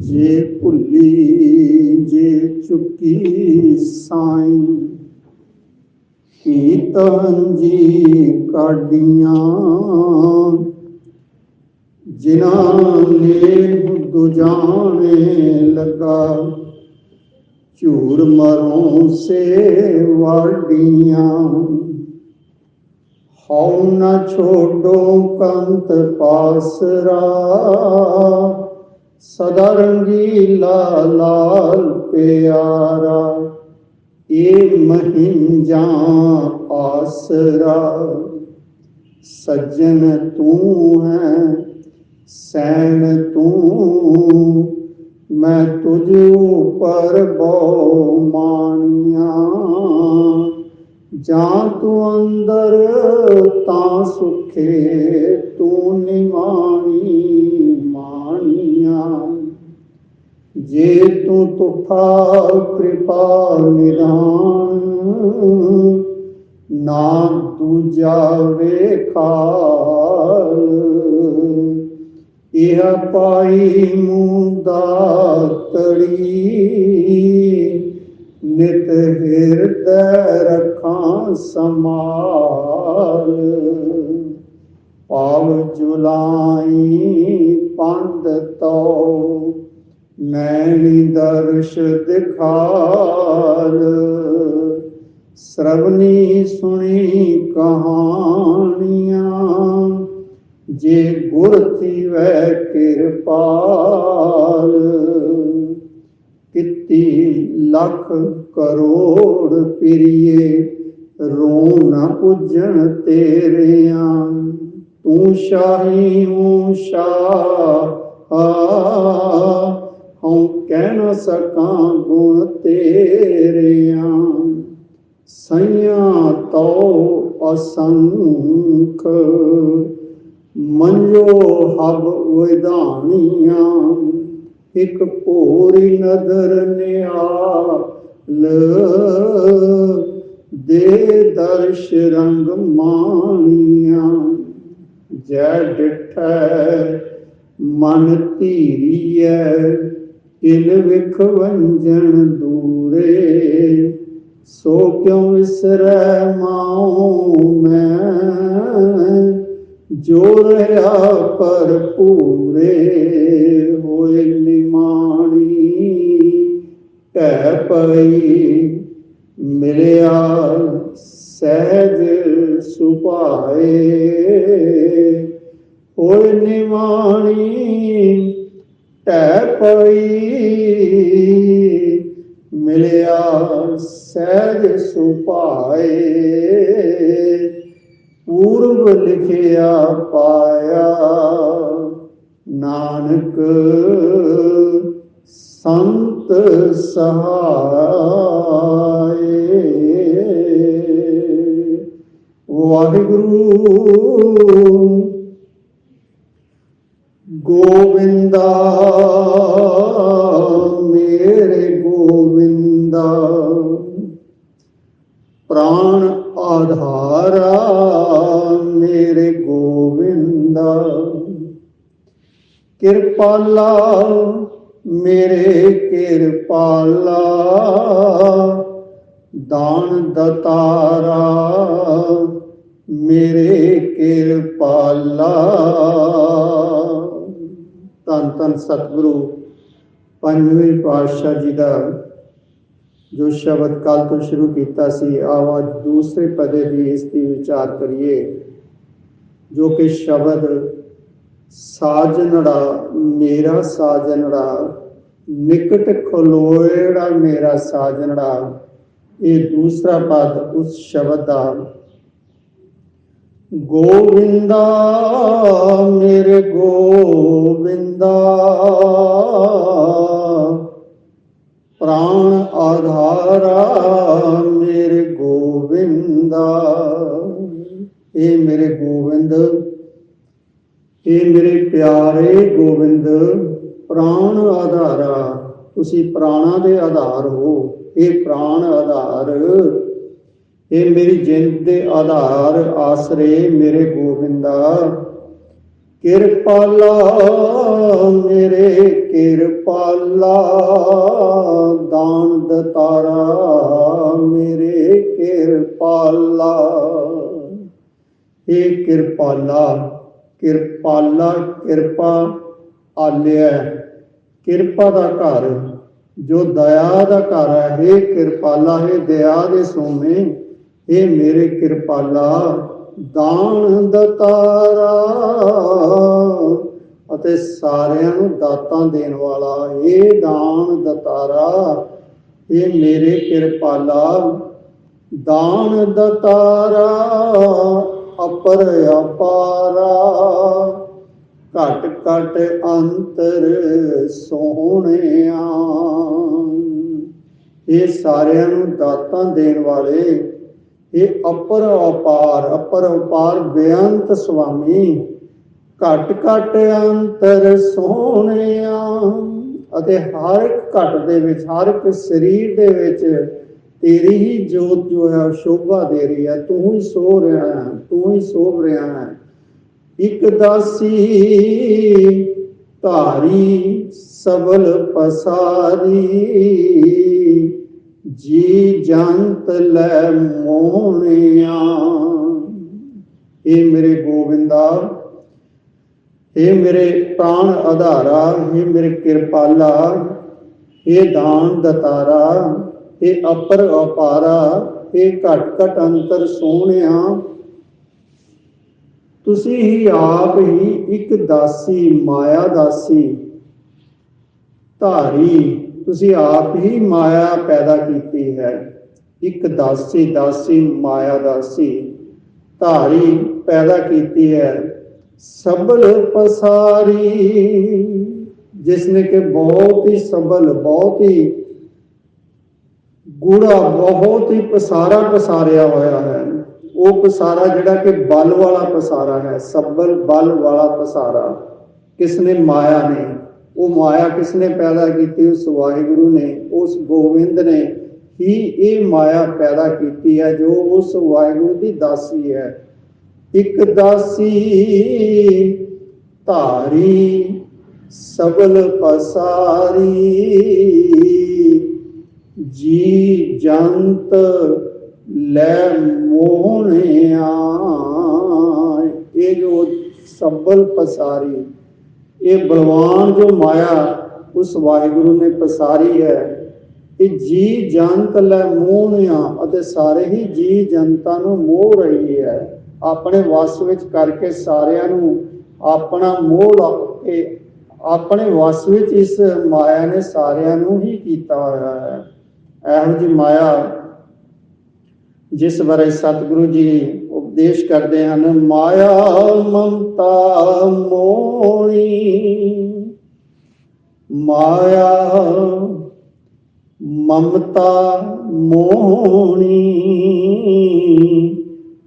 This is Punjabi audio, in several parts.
ਜੇ ਭੁੱਲੀ ਜੇ ਚੁੱਕੀ ਸਾਈਂ ਕੀਤਨ ਜੀ ਕਾਡੀਆਂ ਜਿਨ੍ਹਾਂ ਨੇ ਬੁੱਧ ਜਾਣੇ ਲਗਾ ਝੂਰ ਮਰੋਂ ਸੇ ਵਾਡੀਆਂ ਹਉ ਨ ਛੋਡੋ ਕੰਤ ਪਾਸਰਾ ਸਦਾ ਰੰਗੀਲਾ ਲਾਲ ਪਿਆਰਾ, ਏ ਮਹਿੰਜਾ ਆਸਰਾ। ਸੱਜਣ ਤੂੰ ਹੈ, ਸੈਣ ਤੂੰ, ਮੈਂ ਤੁਝ ਉਪਰ ਬਹੁ ਮਾਨੀਆਂ ਜਾਂ ਤੂੰ ਅੰਦਰ ਤਾਂ ਸੁਖੇ ਤੂੰ ਨਿਮਾਣੀ ਜੇ ਤੂੰ ਤੁਠਾ ਕਿਰਪਾ ਨਿਦਾਨ ਨਾ ਦੂਜਾ ਵੇਖਾਲ ਇਹ ਪਾਈ ਮੂੰਹ ਦਾ ਤੜੀ ਜੇ ਗੁਰ ਥੀਵੈ ਕਿਰਪਾਲ ਕਿਤੀ ਲੱਖ ਕਰੋੜ ਪਿਰੀਏ ਰੋ ਨ ਪੁੱਜਣ ਤੇਰਿਆਂ ਤੂੰ ਸ਼ਾਹੀ ਹੂੰ ਸ਼ਾਹ ਹਉ ਕਹਿ ਨ ਸਕਾਂ ਗੁਣ ਤੇਰਿਆਂ ਸਈਆਂ ਤੋ ਅਸੰਖ ਮੰਜੋ ਹਬ ਵਿਧਾਨੀਆਂ ਇਕ ਭੋਰੀ ਨਦਰ ਨਿਆਲ ਦੇ ਦਰਸ਼ ਰੰਗ ਮਾਣੀਆਂ। ਜੈ ਡਿਠੈ ਮਨ ਧੀਰੀਐ ਇਲ ਵਿਖ ਵੰਜਨ ਦੂਰੇ। ਸੋ ਕਿਉ ਵਿਸਰੈ ਮਾਉ ਮੈਂ? ਜੋ ਰਹਾ ਪਰ ਪੂਰੇ ਹੋਏ ਨਿਮਾਣੀ ਟਹਿ ਪਈ, ਮਿਲਿਆ ਸਹਿਜ ਸੁਭਾਏ, ਹੋਏ ਨਿਮਾਣੀ ਟਹਿ ਪਈ, ਮਿਲਿਆ ਸਹਿਜ ਸੁਭਾਏ ਪੂਰਬ ਲਿਖਿਆ ਪਾਇਆ। ਨਾਨਕ ਸੰਤ ਸਹਾਏ। ਵਾਹਿਗੁਰੂ ਗੋਬਿੰਦਾ ਕਿਰਪਾਲਾ ਮੇਰੇ ਕਿਰਪਾਲਾ ਦਾਨ ਦਤਾਰਾ ਮੇਰੇ ਕਿਰਪਾਲਾ ਤਨ ਤਨ ਸਤਿਗੁਰੂ ਪੰਜਵੇਂ ਪਾਤਸ਼ਾਹ ਜੀ ਦਾ ਜੋ ਸ਼ਬਦ ਕੱਲ ਤੋਂ ਸ਼ੁਰੂ ਕੀਤਾ ਸੀ ਆਓ ਅੱਜ ਦੂਸਰੇ ਪਦੇ ਦੀ ਇਸ ਦੀ ਵਿਚਾਰ ਕਰੀਏ ਜੋ ਕਿ ਸ਼ਬਦ ਸਾਜਨੜਾ, ਮੇਰਾ ਸਾਜਨੜਾ, ਨਿਕਟ ਖਲੋਏੜਾ ਮੇਰਾ ਸਾਜਨੜਾ, ਇਹ ਦੂਸਰਾ ਪਦ ਉਸ ਸ਼ਬਦ ਦਾ। ਗੋਵਿੰਦਾ, ਮੇਰੇ ਗੋਵਿੰਦਾ, ਪ੍ਰਾਣ ਆਧਾਰਾ ਮੇਰੇ ਗੋਵਿੰਦਾ, ਇਹ ਮੇਰੇ ਗੋਵਿੰਦ ਇਹ ਮੇਰੇ ਪਿਆਰੇ ਗੋਬਿੰਦ, ਪ੍ਰਾਣ ਆਧਾਰਾ, ਤੁਸੀਂ ਪ੍ਰਾਣਾ ਦੇ ਆਧਾਰ ਹੋ। ਇਹ ਪ੍ਰਾਣ ਆਧਾਰ, ਇਹ ਮੇਰੀ ਜਿੰਦ ਦੇ ਆਧਾਰ ਆਸਰੇ ਮੇਰੇ ਗੋਬਿੰਦਾ। ਕਿਰਪਾਲਾ ਮੇਰੇ ਕਿਰਪਾਲਾ, ਦਾਨ ਦਤਾਰਾ ਮੇਰੇ ਕਿਰਪਾਲਾ। ਇਹ ਕਿਰਪਾਲਾ ਕਿਰਪਾਲਾ, ਕਿਰਪਾ ਆਲਿਆ ਕਿਰਪਾ ਦਾ ਘਰ, ਜੋ ਦਇਆ ਦਾ ਘਰ ਹੈ हे ਕਿਰਪਾਲਾ, ਹੈ ਦਇਆ ਦੇ ਸੋਮੇ ਇਹ ਮੇਰੇ ਕਿਰਪਾਲਾ, ਦਾਨ ਦਤਾਰਾ। ਅਤੇ ਸਾਰਿਆਂ ਨੂੰ ਦਾਤਾਂ ਦੇਣ ਵਾਲਾ ਇਹ ਦਾਨ ਦਤਾਰਾ ਇਹ ਮੇਰੇ ਕਿਰਪਾਲਾ, ਦਾਨ ਦਤਾਰਾ। ਅਪਰ ਅਪਾਰਾ। ਘਟ ਘਟ ਅੰਤਰ ਸੋਹਣਿਆ। ਇਹ ਸਾਰਿਆਂ ਨੂੰ ਦਾਤਾਂ ਦੇਣ ਵਾਲੇ, ਇਹ ਅਪਰ ਅਪਾਰ ਅਪਰ ਅਪਾਰ ਬੇਅੰਤ ਸੁਆਮੀ। ਘਟ ਘਟ ਅੰਤਰ ਸੋਹਣਿਆ। ਅਤੇ ਹਰ ਇੱਕ ਘਟ ਦੇ ਵਿੱਚ, ਹਰ ਇੱਕ ਸਰੀਰ ਦੇ ਵਿੱਚ ਤੇਰੀ ਹੀ ਜੋਤ ਜੋ ਹੈ, ਸ਼ੋਭਾ ਦੇ ਰਹੀ ਹੈ, ਤੂੰ ਹੀ ਸੋ ਰਿਹਾ ਹੈ, ਤੂੰ ਹੀ ਸੋਭ ਰਿਹਾ ਹੈ। ਇਕ ਦਾਸੀ ਧਾਰੀ ਸਬਲ ਪਸਾਰੀ, ਜੀ ਜੰਤ ਲੈ ਮੋਹਣਿਆ। ਇਹ ਮੇਰੇ ਗੋਬਿੰਦਾ ਇਹ ਮੇਰੇ ਪ੍ਰਾਣ ਆਧਾਰਾ ਇਹ ਮੇਰੇ ਕਿਰਪਾਲਾ ਇਹ ਦਾਨ ਦਤਾਰਾ ਇਹ ਅਪਰ ਅਪਾਰਾ ਇਹ ਘਟ ਘਟ ਅੰਤਰ ਸੋਹਣਿਆ। ਤੁਸੀਂ ਹੀ ਆਪ ਹੀ ਇੱਕ ਦਾਸੀ, ਮਾਇਆ ਦਾਸੀ। ਧਾਰੀ, ਤੁਸੀਂ ਆਪ ਹੀ ਮਾਇਆ ਪੈਦਾ ਕੀਤੀ ਹੈ। ਇੱਕ ਦਾਸੀ ਦਾਸੀ, ਮਾਇਆ ਦਾਸੀ। ਧਾਰੀ ਪੈਦਾ ਕੀਤੀ ਹੈ। ਸਬਲ ਪਸਾਰੀ ਜਿਸ ਨੇ ਕਿ ਬਹੁਤ ਹੀ ਸਬਲ ਬਹੁਤ ਹੀ ਗੂੜਾ ਬਹੁਤ ਹੀ ਪਸਾਰਾ ਪਸਾਰਿਆ ਹੋਇਆ ਹੈ। ਉਹ ਪਸਾਰਾ ਜਿਹੜਾ ਕਿ ਬਲ ਵਾਲਾ ਪਸਾਰਾ ਹੈ, ਸਬਲ ਬਲ ਵਾਲਾ ਪਸਾਰਾ। ਕਿਸ ਨੇ ਮਾਇਆ ਨੇ, ਉਹ ਮਾਇਆ ਕਿਸ ਨੇ ਪੈਦਾ ਕੀਤੀ? ਉਸ ਵਾਹਿਗੁਰੂ ਨੇ, ਉਸ ਗੋਬਿੰਦ ਨੇ ਹੀ ਇਹ ਮਾਇਆ ਪੈਦਾ ਕੀਤੀ ਹੈ, ਜੋ ਉਸ ਵਾਹਿਗੁਰੂ ਦੀ ਦਾਸੀ ਹੈ। ਇੱਕ ਦਾਸੀ ਧਾਰੀ, ਸਬਲ ਪਸਾਰੀ। ਜੀ ਜੰਤ ਲੈ ਮੋਹਣਿਆ ਇਹ ਜੋ ਸਬਲ ਪਸਾਰੀ, ਇਹ ਬਲਵਾਨ ਜੋ ਮਾਇਆ, ਉਸ ਵਾਹਿਗੁਰੂ ਨੇ ਪਸਾਰੀ ਹੈ। ਇਹ ਜੀ ਜੰਤ ਲੈ ਮੋਹਣਿਆ ਅਤੇ ਸਾਰੇ ਹੀ ਜੀ ਜਨਤਾ ਨੂੰ ਮੋਹ ਰਹੀ ਹੈ। ਆਪਣੇ ਵਸ ਵਿੱਚ ਕਰਕੇ ਸਾਰਿਆਂ ਨੂੰ ਆਪਣਾ ਮੋਹ ਲਾ ਕੇ, ਆਪਣੇ ਵਸ ਵਿੱਚ ਇਸ ਮਾਇਆ ਨੇ ਸਾਰਿਆਂ ਨੂੰ ਹੀ ਕੀਤਾ ਹੋਇਆ ਹੈ। ਇਹੋ ਜੀ ਮਾਇਆ ਜਿਸ ਬਾਰੇ ਸਤਿਗੁਰੂ ਜੀ ਉਪਦੇਸ਼ ਕਰਦੇ ਹਨ, ਮਾਇਆ ਮਮਤਾ ਮੋਣੀ ਮਾਇਆ ਮਮਤਾ ਮੋਣੀ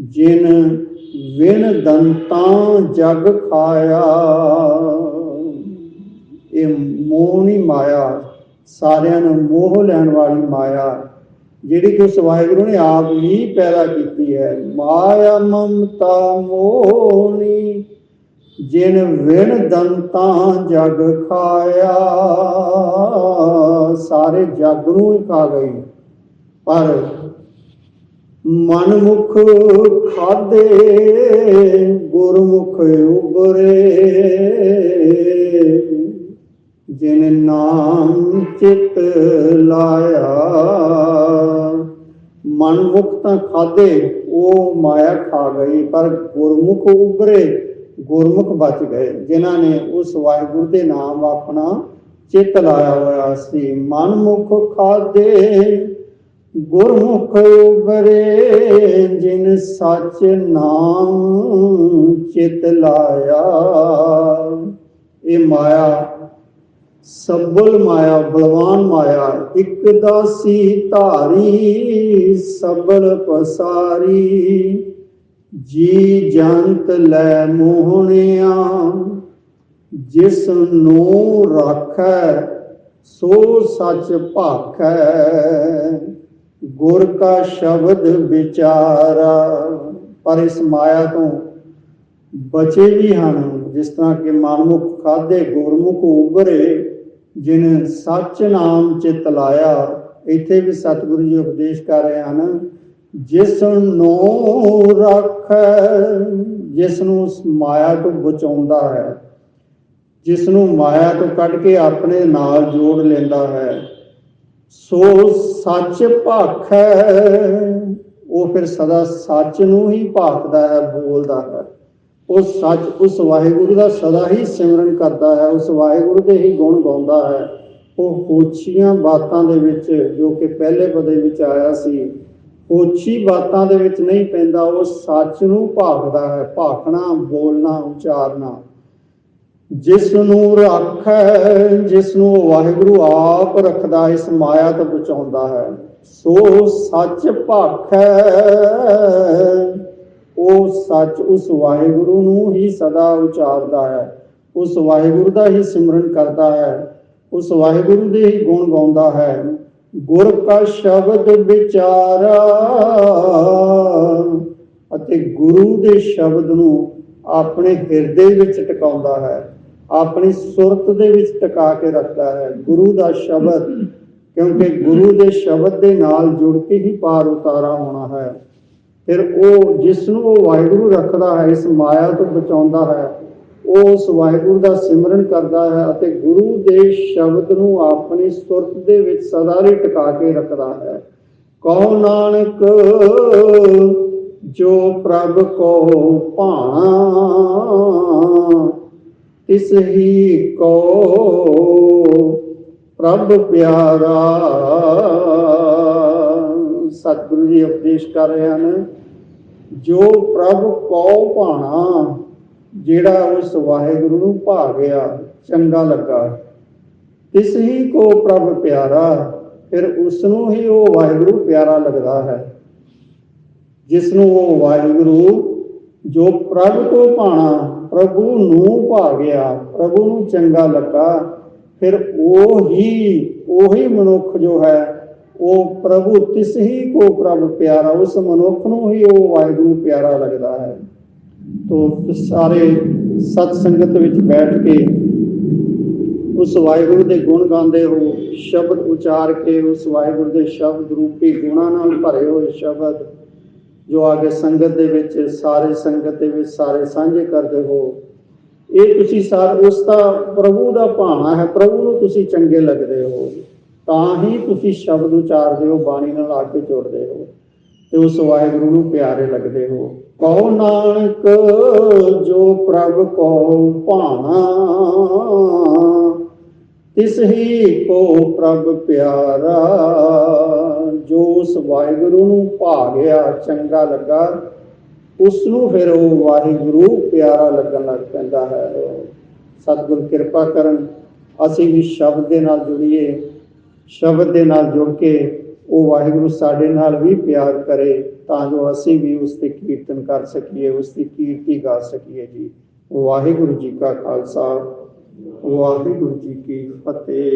ਜਿਨ ਵਿਣ ਦੰਤਾਂ ਜਗ ਖਾਇਆ। ਇਹ ਮੋਹਣੀ ਮਾਇਆ ਸਾਰਿਆਂ ਨੂੰ ਮੋਹ ਲੈਣ ਵਾਲੀ ਮਾਇਆ, ਜਿਹੜੀ ਕਿ ਉਸ ਵਾਹਿਗੁਰੂ ਨੇ ਆਪ ਹੀ ਪੈਦਾ ਕੀਤੀ ਹੈ। ਮਾਇਆ ਮਮਤਾ ਮੋਹਣੀ, ਜਿਨ ਵਿਣ ਦੰਤਾਂ ਜਗ ਖਾਇਆ। ਸਾਰੇ ਜਗ ਨੂੰ ਹੀ ਖਾ ਗਈ ਪਰ ਮਨਮੁਖ ਖਾਦੇ, ਗੁਰਮੁਖ ਉਬਰੇ ਜਿਨ ਨਾਮ ਚਿਤ ਲਾਇਆ, ਮਨਮੁਖ ਤਾਂ ਖਾਦੇ, ਉਹ ਮਾਇਆ ਖਾ ਗਈ, ਪਰ ਗੁਰਮੁਖ ਉਬਰੇ ਗੁਰਮੁਖ ਬਚ ਗਏ। ਜਿਨ੍ਹਾਂ ਨੇ ਉਸ ਵਾਹਿਗੁਰੂ ਦੇ ਨਾਮ ਆਪਣਾ ਚਿੱਤ ਲਾਇਆ ਹੋਇਆ ਸੀ। ਮਨਮੁਖ ਖਾਦੇ, ਗੁਰਮੁਖ ਉਬਰੇ ਜਿਨ ਸੱਚ ਨਾਮ ਚਿਤ ਲਾਇਆ। ਇਹ ਮਾਇਆ ਸਬਲ ਮਾਇਆ, ਬਲਵਾਨ ਮਾਇਆ, ਇਕ ਦਾਸੀ ਧਾਰੀ, ਸਬਲ ਪਸਾਰੀ। ਜੀ ਜੰਤ ਲੈ ਮੋਹਣਿਆ, ਜਿਸ ਨੂੰ ਰਾਖੈ, ਸੋ ਸੱਚ ਭਾਖੈ। ਗੁਰ ਕਾ ਸ਼ਬਦ ਵਿਚਾਰਾ, ਪਰ ਇਸ ਮਾਇਆ ਤੋਂ ਬਚੇ ਵੀ ਹਨ, ਜਿਸ ਤਰ੍ਹਾਂ ਕਿ ਮਨਮੁਖ ਖਾਦੇ ਗੁਰਮੁਖ ਉਬਰੇ ਜਿਨ ਸੱਚ ਨਾਮ ਚਿਤ ਲਾਇਆ, ਇੱਥੇ ਵੀ ਸਤਿਗੁਰੂ ਜੀ ਉਪਦੇਸ਼ ਕਰ ਰਹੇ ਹਨ ਜਿਸ ਨੂੰ ਰੱਖ ਜਿਸ ਨੂੰ ਮਾਇਆ ਤੋਂ ਬਚਾਉਂਦਾ ਹੈ ਜਿਸ ਨੂੰ ਮਾਇਆ ਤੋਂ ਕੱਢ ਕੇ ਆਪਣੇ ਨਾਲ ਜੋੜ ਲੈਂਦਾ ਹੈ, ਸੋ ਸੱਚ ਭਾਖੈ, ਉਹ ਫਿਰ ਸਦਾ ਸੱਚ ਨੂੰ ਹੀ ਭਾਖਦਾ ਹੈ, ਬੋਲਦਾ ਹੈ। ਉਹ ਸੱਚ, ਉਸ ਵਾਹਿਗੁਰੂ ਦਾ ਸਦਾ ਹੀ ਸਿਮਰਨ ਕਰਦਾ ਹੈ, ਉਸ ਵਾਹਿਗੁਰੂ ਦੇ ਹੀ ਗੁਣ ਗਾਉਂਦਾ ਹੈ। ਉਹ ਹੋਛੀਆਂ ਬਾਤਾਂ ਦੇ ਵਿੱਚ, ਜੋ ਕਿ ਪਹਿਲੇ ਪਦੇ ਵਿੱਚ ਆਇਆ ਸੀ, ਹੋਛੀ ਬਾਤਾਂ ਦੇ ਵਿੱਚ ਨਹੀਂ ਪੈਂਦਾ, ਉਹ ਸੱਚ ਨੂੰ ਭਾਖਦਾ ਹੈ, ਭਾਖਣਾ, ਬੋਲਣਾ, ਉਚਾਰਨਾ। ਜਿਸ ਨੂੰ ਰੱਖੈ, ਜਿਸ ਨੂੰ ਵਾਹਿਗੁਰੂ ਆਪ ਰੱਖਦਾ, ਇਸ ਮਾਇਆ ਤੋਂ ਬਚਾਉਂਦਾ ਹੈ। ਸੋ ਸੱਚ ਭਾਖੈ। ਉਹ ਸੱਚ ਉਸ ਵਾਹਿਗੁਰੂ ਨੂੰ ਹੀ ਸਦਾ ਉਚਾਰਦਾ ਹੈ। ਉਸ ਵਾਹਿਗੁਰੂ ਦਾ ਹੀ ਸਿਮਰਨ ਕਰਦਾ ਹੈ। ਉਸ ਵਾਹਿਗੁਰੂ ਦੇ ਹੀ ਗੁਣ ਗਾਉਂਦਾ ਹੈ। ਗੁਰ ਕਾ ਸ਼ਬਦ ਵਿਚਾਰਾ ਅਤੇ ਗੁਰੂ ਦੇ ਸ਼ਬਦ ਨੂੰ ਆਪਣੇ ਹਿਰਦੇ ਵਿੱਚ ਟਿਕਾਉਂਦਾ ਹੈ। ਆਪਣੀ ਸੁਰਤ ਦੇ ਵਿੱਚ ਟਿਕਾ ਕੇ ਰੱਖਦਾ ਹੈ। ਗੁਰੂ ਦਾ ਸ਼ਬਦ, ਕਿਉਂਕਿ ਗੁਰੂ ਦੇ ਸ਼ਬਦ ਦੇ ਨਾਲ ਜੁੜ ਕੇ ਹੀ ਪਾਰ ਉਤਾਰਾ ਹੋਣਾ ਹੈ। ਫਿਰ ਉਹ ਜਿਸ ਨੂੰ ਉਹ ਵਾਹਿਗੁਰੂ ਰੱਖਦਾ ਹੈ, ਇਸ ਮਾਇਆ ਤੋਂ ਬਚਾਉਂਦਾ ਹੈ, ਉਹ ਉਸ ਵਾਹਿਗੁਰੂ ਦਾ ਸਿਮਰਨ ਕਰਦਾ ਹੈ ਅਤੇ ਗੁਰੂ ਦੇ ਸ਼ਬਦ ਨੂੰ ਆਪਣੀ ਸੁਰਤ ਦੇ ਵਿੱਚ ਸਦਾ ਲਈ ਟਿਕਾ ਕੇ ਰੱਖਦਾ ਹੈ। ਕਉ ਨਾਨਕ, ਜੋ ਪ੍ਰਭ ਕੋ ਭਾਣਾ, ਤਿਸ ਹੀ ਕੋ ਪ੍ਰਭ ਪਿਆਰਾ। ਸਤਿਗੁਰੂ ਜੀ ਉਪਦੇਸ਼ ਕਰ ਰਹੇ ਹਨ। ਜੋ ਪ੍ਰਭ ਕੋ ਭਾਣਾ, ਜਿਹੜਾ ਉਸ ਵਾਹਿਗੁਰੂ ਨੂੰ ਭਾ ਗਿਆ ਚੰਗਾ ਲੱਗਾ। ਤਿਸ ਹੀ ਕੋ ਪ੍ਰਭ ਪਿਆਰਾ, ਫਿਰ ਉਸ ਨੂੰ ਹੀ ਉਹ ਵਾਹਿਗੁਰੂ ਪਿਆਰਾ ਲੱਗਦਾ ਹੈ। ਜਿਸ ਨੂੰ ਉਹ ਵਾਹਿਗੁਰੂ, ਜੋ ਪ੍ਰਭ ਤੋਂ ਭਾਣਾ, ਪ੍ਰਭੂ ਨੂੰ ਭਾ ਗਿਆ ਪ੍ਰਭੂ ਨੂੰ ਚੰਗਾ ਲੱਗਾ, ਫਿਰ ਉਹ ਹੀ, ਉਹੀ ਮਨੁੱਖ ਜੋ ਹੈ ਉਹ ਪ੍ਰਭੂ ਤਿਸ ਹੀ ਕੋ ਪ੍ਰਭ ਪਿਆਰਾ, ਉਸ ਮਨੁੱਖ ਨੂੰ ਹੀ ਉਹ ਵਾਹਿਗੁਰੂ ਪਿਆਰਾ ਲੱਗਦਾ ਹੈ। ਤੋ ਸਾਰੇ ਸਤ ਸੰਗਤ ਵਿੱਚ ਬੈਠ ਕੇ ਉਸ ਵਾਹਿਗੁਰੂ ਦੇ ਗੁਣ ਗਾਉਂਦੇ ਹੋ, ਸ਼ਬਦ ਉਚਾਰ ਕੇ ਉਸ ਵਾਹਿਗੁਰੂ ਦੇ ਸ਼ਬਦ ਰੂਪੀ ਗੁਣਾਂ ਨਾਲ ਭਰੇ ਹੋਏ ਸ਼ਬਦ, ਜੋ ਆਗੇ ਸੰਗਤ ਦੇ ਵਿੱਚ, ਸਾਰੇ ਸੰਗਤ ਦੇ ਵਿੱਚ ਸਾਰੇ ਸਾਂਝੇ ਕਰਦੇ ਹੋ। ਇਹ ਤੁਸੀਂ ਸਾਰ ਉਸ ਦਾ ਪ੍ਰਭੂ ਦਾ ਭਾਣਾ ਹੈ, ਪ੍ਰਭੂ ਨੂੰ ਤੁਸੀਂ ਚੰਗੇ ਲੱਗਦੇ ਹੋ। ਤਾਂ ਹੀ ਤੁਸੀਂ ਸ਼ਬਦ ਉਚਾਰਦੇ ਹੋ, ਬਾਣੀ ਨਾਲ ਆ ਕੇ ਜੋੜਦੇ ਹੋ ਤੇ ਉਸ ਵਾਹਿਗੁਰੂ ਨੂੰ ਪਿਆਰੇ ਲੱਗਦੇ ਹੋ। ਕਹੋ ਨਾਨਕ, ਜੋ ਪ੍ਰਭ ਕੋ ਭਾਣਾ, ਤਿਸ ਹੀ ਕੋ ਪ੍ਰਭ ਪਿਆਰਾ, ਜੋ ਉਸ ਵਾਹਿਗੁਰੂ ਨੂੰ ਭਾ ਗਿਆ ਚੰਗਾ ਲੱਗਾ, ਉਸ ਨੂੰ ਫਿਰ ਉਹ ਵਾਹਿਗੁਰੂ ਪਿਆਰਾ ਲੱਗਣ ਲੱਗ ਪੈਂਦਾ ਹੈ। ਸਤਿਗੁਰ ਕਿਰਪਾ ਕਰਨ, ਅਸੀਂ ਵੀ ਸ਼ਬਦ ਦੇ ਨਾਲ ਜੁੜੀਏ। ਸ਼ਬਦ ਦੇ ਨਾਲ ਜੁੜ ਕੇ ਉਹ ਵਾਹਿਗੁਰੂ ਸਾਡੇ ਨਾਲ ਵੀ ਪਿਆਰ ਕਰੇ ਤਾਂ ਜੋ ਅਸੀਂ ਵੀ ਉਸ ਤੇ ਕੀਰਤਨ ਕਰ ਸਕੀਏ, ਉਸ ਦੀ ਕੀਰਤੀ ਗਾ ਸਕੀਏ ਜੀ। ਵਾਹਿਗੁਰੂ ਜੀ ਕਾ ਖਾਲਸਾ, ਵਾਹਿਗੁਰੂ ਜੀ ਕੀ ਫਤਿਹ।